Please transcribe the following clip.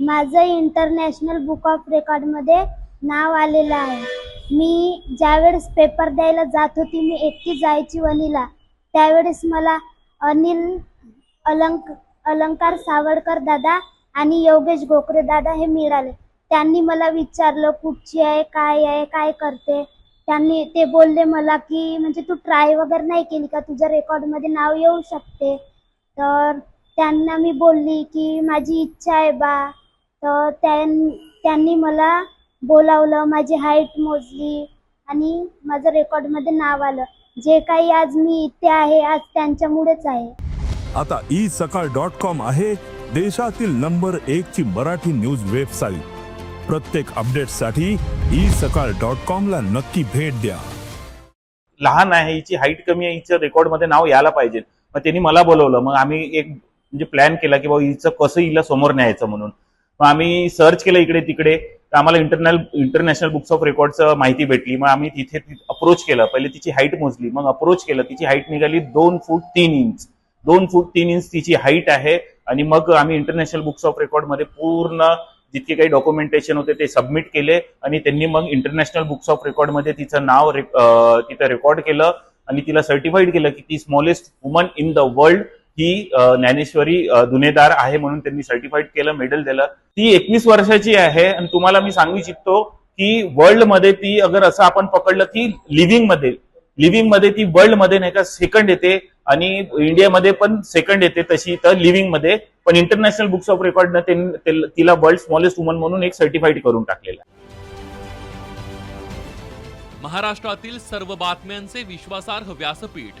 माझं international book of रेकॉर्डमध्ये नाव आलेलं आहे. मी ज्यावेळेस पेपर द्यायला जात होती मी एकटी जायची वनीला त्यावेळेस मला अनिल अलंक अलंकार सावडकर दादा आणि योगेश गोखरे दादा हे मिळाले. त्यांनी मला विचारलं कुठची आहे काय आहे काय करते? त्यांनी ते बोलले मला की म्हणजे तू ट्राय वगैरे नाही केली का? तुझ्या रेकॉर्डमध्ये नाव येऊ शकते. तर त्यांना मी बोलली की माझी इच्छा आहे बा. तर त्यां त्यांनी मला बोलावलं माझी हाईट मोजली आणि माझं रेकॉर्डमध्ये नाव आलं. जे काही आज मी इथे आहे आज त्यांच्यामुळेच आहे. आता ई सकाळ डॉट कॉम आहे देशातील नंबर एक ची मराठी न्यूज वेबसाईट प्रत्येक अपडेटसाठी ई सकाळ डॉट कॉम ला नक्की भेट द्या. लहान आहे हिची हाईट कमी आहे हिचं रेकॉर्डमध्ये नाव यायला पाहिजे. मग त्यांनी मला बोलवलं. मग आम्ही एक म्हणजे प्लॅन केला की बाबा हिचं कसं हिला समोर न्यायचं म्हणून. मग आम्ही सर्च केलं इकडे तिकडे. तर आम्हाला इंटरनॅल इंटरनॅशनल बुक्स ऑफ रेकॉर्डचं माहिती भेटली. मग आम्ही तिथे अप्रोच केलं. पहिले तिची हाईट मोजली. मग अप्रोच केलं. तिची हाईट निघाली दोन फूट तीन इंच दोन फूट तीन इंच तिची हाईट आहे. आणि मग आम्ही इंटरनॅशनल बुक्स ऑफ रेकॉर्डमध्ये पूर्ण जितके काही डॉक्युमेंटेशन होते ते सबमिट केले. आणि त्यांनी मग इंटरनॅशनल बुक्स ऑफ रेकॉर्डमध्ये तिचं नाव रे- तिथं रेकॉर्ड केलं. आणि तिला सर्टिफाईड केलं की ती smallest woman in the world ही ज्ञानेश्वरी दुनेदार आहे म्हणून त्यांनी सर्टिफाईड केलं मेडल दिलं ती एकवीस वर्षाची आहे आणि तुम्हाला मी सांगू इच्छितो की वर्ल्डमध्ये ती अगर असं आपण पकडलं की लिव्हिंगमध्ये लिव्हिंगमध्ये ती वर्ल्डमध्ये नाही का सेकंड येते आणि इंडियामध्ये पण सेकंड येते तशी तर लिव्हिंगमध्ये पण इंटरनॅशनल बुक्स ऑफ रेकॉर्ड तिला वर्ल्ड स्मॉलेस्ट वुमन म्हणून एक सर्टिफाईड करून टाकलेलं आहे. महाराष्ट्रातील सर्व बातम्यांचे विश्वासार्ह व्यासपीठ